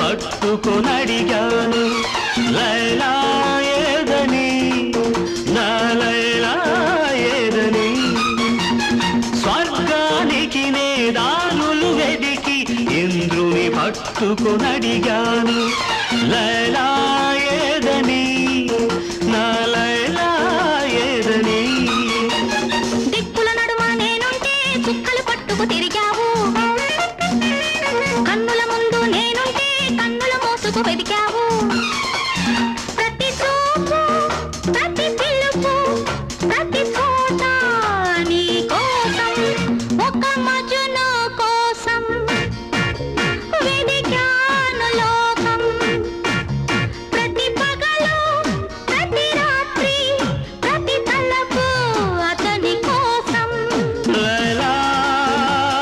పట్టుకొనడిగాను లైలా ఏదని నా లైలా ఏదని. స్వర్గానికి నే దారులు వెదికి ఇంద్రుని పట్టుకునడిగాను లైలా ചോദിക്കാവൂ